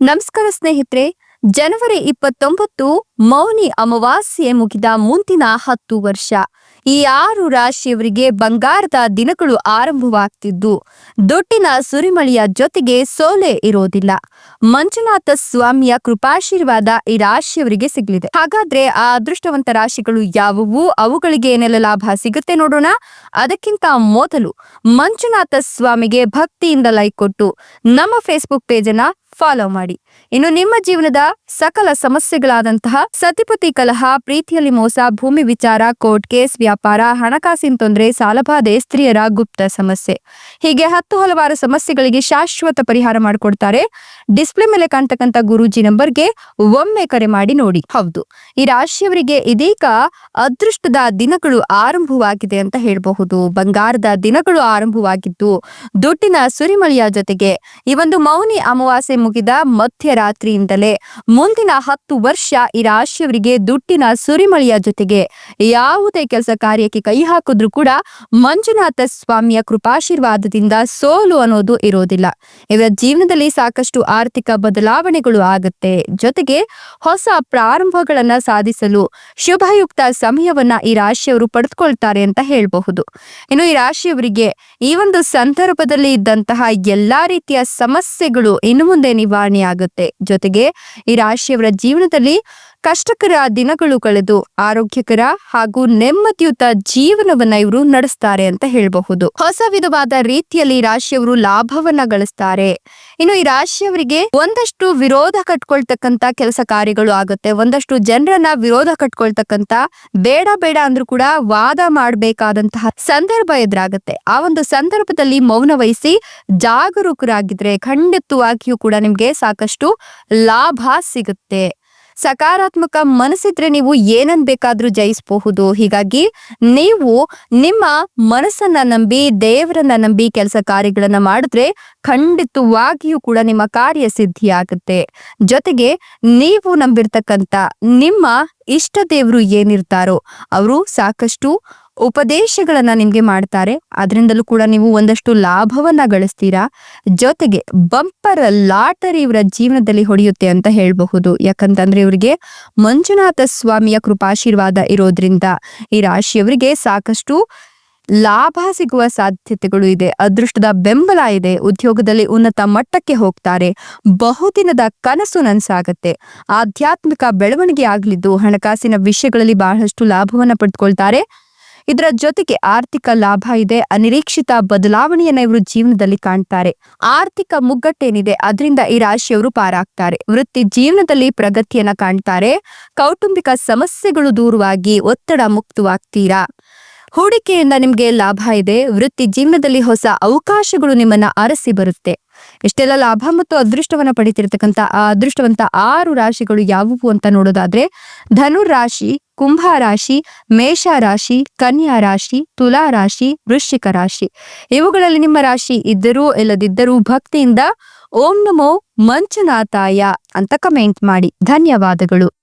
ನಮಸ್ಕಾರ ಸ್ನೇಹಿತರೆ, ಜನವರಿ ಇಪ್ಪತ್ತೊಂಬತ್ತು ಮೌನಿ ಅಮಾವಾಸ್ಯೆ ಮುಗಿದ ಮುಂದಿನ ಹತ್ತು ವರ್ಷ. ಈ ಆರು ರಾಶಿಯವರಿಗೆ ಬಂಗಾರದ ದಿನಗಳು ಆರಂಭವಾಗ್ತಿದ್ದು. ದುಡ್ಡಿನ ಸುರಿಮಳೆಯ ಜೊತೆಗೆ ಸೋಲೆ ಇರೋದಿಲ್ಲ. ಮಂಜುನಾಥ ಸ್ವಾಮಿಯ ಕೃಪಾಶೀರ್ವಾದ ಈ ರಾಶಿಯವರಿಗೆ ಸಿಗಲಿದೆ. ಹಾಗಾದ್ರೆ ಆ ಅದೃಷ್ಟವಂತ ರಾಶಿಗಳು ಯಾವುವು? ಅವುಗಳಿಗೆ ಏನೆಲ್ಲ ಲಾಭ ಸಿಗುತ್ತೆ ನೋಡೋಣ. ಅದಕ್ಕಿಂತ ಮೊದಲು ಮಂಜುನಾಥ ಸ್ವಾಮಿಗೆ ಭಕ್ತಿಯಿಂದ ಲೈಕ್ ಕೊಟ್ಟು ನಮ್ಮ ಫೇಸ್ಬುಕ್ ಪೇಜ್ ಫಾಲೋ ಮಾಡಿ. ಇನ್ನು ನಿಮ್ಮ ಜೀವನದ ಸಕಲ ಸಮಸ್ಯೆಗಳಾದಂತಹ ಸತಿಪತಿ ಕಲಹ, ಪ್ರೀತಿಯಲ್ಲಿ ಮೋಸ, ಭೂಮಿ ವಿಚಾರ, ಕೋರ್ಟ್ ಕೇಸ್, ವ್ಯಾಪಾರ, ಹಣಕಾಸಿನ ತೊಂದರೆ, ಸಾಲಬಾಧೆ, ಸ್ತ್ರೀಯರ ಗುಪ್ತ ಸಮಸ್ಯೆ. ಹೀಗೆ ಹತ್ತು ಹಲವಾರು ಸಮಸ್ಯೆಗಳಿಗೆ ಶಾಶ್ವತ ಪರಿಹಾರ ಮಾಡಿಕೊಡ್ತಾರೆ. ಡಿಸ್ಪ್ಲೇ ಮೇಲೆ ಕಾಣ್ತಕ್ಕಂತ ಗುರೂಜಿ ನಂಬರ್ಗೆ ಒಮ್ಮೆ ಕರೆ ಮಾಡಿ ನೋಡಿ. ಹೌದು, ಈ ರಾಶಿಯವರಿಗೆ ಇದೀಗ ಅದೃಷ್ಟದ ದಿನಗಳು ಆರಂಭವಾಗಿದೆ ಅಂತ ಹೇಳಬಹುದು. ಬಂಗಾರದ ದಿನಗಳು ಆರಂಭವಾಗಿದ್ದು, ದುಡ್ಡಿನ ಸುರಿಮಳೆಯ ಜೊತೆಗೆ ಈ ಒಂದು ಮೌನಿ ಅಮಾವಾಸ್ಯೆ ಮುಗಿದ ಮಧ್ಯರಾತ್ರಿಯಿಂದಲೇ ಮುಂದಿನ ಹತ್ತು ವರ್ಷ ಈ ರಾಶಿಯವರಿಗೆ ದುಡ್ಡಿನ ಸುರಿಮಳೆಯ ಜೊತೆಗೆ ಯಾವುದೇ ಕೆಲಸ ಕಾರ್ಯಕ್ಕೆ ಕೈ ಹಾಕಿದ್ರು ಕೂಡ ಮಂಜುನಾಥ ಸ್ವಾಮಿಯ ಕೃಪಾಶೀರ್ವಾದದಿಂದ ಸೋಲು ಅನ್ನೋದು ಇರೋದಿಲ್ಲ. ಇವರ ಜೀವನದಲ್ಲಿ ಸಾಕಷ್ಟು ಆರ್ಥಿಕ ಬದಲಾವಣೆಗಳು ಆಗುತ್ತೆ. ಜೊತೆಗೆ ಹೊಸ ಪ್ರಾರಂಭಗಳನ್ನ ಸಾಧಿಸಲು ಶುಭಯುಕ್ತ ಸಮಯವನ್ನ ಈ ರಾಶಿಯವರು ಪಡೆದುಕೊಳ್ತಾರೆ ಅಂತ ಹೇಳಬಹುದು. ಇನ್ನು ಈ ರಾಶಿಯವರಿಗೆ ಈ ಒಂದು ಸಂದರ್ಭದಲ್ಲಿ ಇದ್ದಂತಹ ಎಲ್ಲಾ ರೀತಿಯ ಸಮಸ್ಯೆಗಳು ಇನ್ನು ಮುಂದೆ ನಿವಾರಣೆ ಆಗುತ್ತೆ ಜೊತೆಗೆ ಈ ರಾಶಿಯವರ ಜೀವನದಲ್ಲಿ ಕಷ್ಟಕರ ದಿನಗಳು ಕಳೆದು ಆರೋಗ್ಯಕರ ಹಾಗೂ ನೆಮ್ಮದಿಯುತ ಜೀವನವನ್ನ ಇವರು ನಡೆಸ್ತಾರೆ ಅಂತ ಹೇಳಬಹುದು. ಹೊಸ ವಿಧವಾದ ರೀತಿಯಲ್ಲಿ ರಾಶಿಯವರು ಲಾಭವನ್ನ ಗಳಿಸ್ತಾರೆ. ಇನ್ನು ಈ ರಾಶಿಯವರಿಗೆ ಒಂದಷ್ಟು ವಿರೋಧ ಕಟ್ಕೊಳ್ತಕ್ಕಂತ ಕೆಲಸ ಕಾರ್ಯಗಳು ಆಗುತ್ತೆ. ಒಂದಷ್ಟು ಜನರನ್ನ ವಿರೋಧ ಕಟ್ಕೊಳ್ತಕ್ಕಂತ ಬೇಡ ಬೇಡ ಅಂದ್ರೂ ಕೂಡ ವಾದ ಮಾಡಬೇಕಾದಂತಹ ಸಂದರ್ಭ ಎದುರಾಗುತ್ತೆ. ಆ ಒಂದು ಸಂದರ್ಭದಲ್ಲಿ ಮೌನ ವಹಿಸಿ ಜಾಗರೂಕರಾಗಿದ್ರೆ ಖಂಡಿತವಾಗಿಯೂ ಕೂಡ ನಿಮ್ಗೆ ಸಾಕಷ್ಟು ಲಾಭ ಸಿಗುತ್ತೆ. ಸಕಾರಾತ್ಮಕ ಮನಸ್ಸಿದ್ರೆ ನೀವು ಏನನ್ ಬೇಕಾದ್ರೂ ಜಯಿಸಬಹುದು. ಹೀಗಾಗಿ ನೀವು ನಿಮ್ಮ ಮನಸ್ಸನ್ನ ನಂಬಿ, ದೇವರನ್ನ ನಂಬಿ ಕೆಲಸ ಕಾರ್ಯಗಳನ್ನ ಮಾಡಿದ್ರೆ ಖಂಡಿತವಾಗಿಯೂ ಕೂಡ ನಿಮ್ಮ ಕಾರ್ಯ ಸಿದ್ಧಿಯಾಗುತ್ತೆ. ಜೊತೆಗೆ ನೀವು ನಂಬಿರ್ತಕ್ಕಂತ ನಿಮ್ಮ ಇಷ್ಟ ದೇವರು ಏನಿರ್ತಾರೋ, ಅವರು ಸಾಕಷ್ಟು ಉಪದೇಶಗಳನ್ನ ನಿಮ್ಗೆ ಮಾಡ್ತಾರೆ. ಅದರಿಂದಲೂ ಕೂಡ ನೀವು ಒಂದಷ್ಟು ಲಾಭವನ್ನ ಗಳಿಸ್ತೀರಾ? ಜೊತೆಗೆ ಬಂಪರ್ ಲಾಟರಿ ಇವರ ಜೀವನದಲ್ಲಿ ಹೊಡೆಯುತ್ತೆ ಅಂತ ಹೇಳಬಹುದು. ಯಾಕಂತಂದ್ರೆ ಇವರಿಗೆ ಮಂಜುನಾಥ ಸ್ವಾಮಿಯ ಕೃಪಾಶೀರ್ವಾದ ಇರೋದ್ರಿಂದ ಈ ರಾಶಿಯವರಿಗೆ ಸಾಕಷ್ಟು ಲಾಭ ಸಿಗುವ ಸಾಧ್ಯತೆಗಳು ಇದೆ. ಅದೃಷ್ಟದ ಬೆಂಬಲ ಇದೆ. ಉದ್ಯೋಗದಲ್ಲಿ ಉನ್ನತ ಮಟ್ಟಕ್ಕೆ ಹೋಗ್ತಾರೆ. ಬಹುದಿನದ ಕನಸು ನನ್ಸಾಗತ್ತೆ. ಆಧ್ಯಾತ್ಮಿಕ ಬೆಳವಣಿಗೆ ಆಗಲಿದ್ದು ಹಣಕಾಸಿನ ವಿಷಯಗಳಲ್ಲಿ ಬಹಳಷ್ಟು ಲಾಭವನ್ನು ಪಡೆದುಕೊಳ್ತಾರೆ ಇದರ ಜೊತೆಗೆ ಆರ್ಥಿಕ ಲಾಭ ಇದೆ, ಅನಿರೀಕ್ಷಿತ ಬದಲಾವಣೆಯನ್ನ ಇವರು ಜೀವನದಲ್ಲಿ ಕಾಣ್ತಾರೆ. ಆರ್ಥಿಕ ಮುಗ್ಗಟ್ಟೇನಿದೆ, ಅದರಿಂದ ಈ ರಾಶಿಯವರು ಪಾರಾಗ್ತಾರೆ. ವೃತ್ತಿ ಜೀವನದಲ್ಲಿ ಪ್ರಗತಿಯನ್ನ ಕಾಣ್ತಾರೆ. ಕೌಟುಂಬಿಕ ಸಮಸ್ಯೆಗಳು ದೂರವಾಗಿ ಒತ್ತಡ ಮುಕ್ತವಾಗ್ತೀರಾ? ಹೂಡಿಕೆಯಿಂದ ನಿಮಗೆ ಲಾಭ ಇದೆ, ವೃತ್ತಿ ಜೀವನದಲ್ಲಿ ಹೊಸ ಅವಕಾಶಗಳು ನಿಮ್ಮನ್ನ ಅರಸಿ ಬರುತ್ತೆ. ಎಷ್ಟೆಲ್ಲ ಲಾಭ ಮತ್ತು ಅದೃಷ್ಟವನ್ನ ಪಡಿತಿರ್ತಕ್ಕಂಥ ಆ ಅದೃಷ್ಟವಂತ ಆರು ರಾಶಿಗಳು ಯಾವುವು ಅಂತ ನೋಡೋದಾದ್ರೆ, ಧನು ರಾಶಿ, ಕುಂಭ ರಾಶಿ, ಮೇಷ ರಾಶಿ, ಕನ್ಯಾ ರಾಶಿ, ತುಲಾ ರಾಶಿ, ವೃಶ್ಚಿಕ ರಾಶಿ. ಇವುಗಳಲ್ಲಿ ನಿಮ್ಮ ರಾಶಿ ಇದ್ದರೂ ಇಲ್ಲದಿದ್ದರೂ ಭಕ್ತಿಯಿಂದ ಓಂ ನಮೋ ಮಂಚನಾಥಾಯ ಅಂತ ಕಮೆಂಟ್ ಮಾಡಿ. ಧನ್ಯವಾದಗಳು.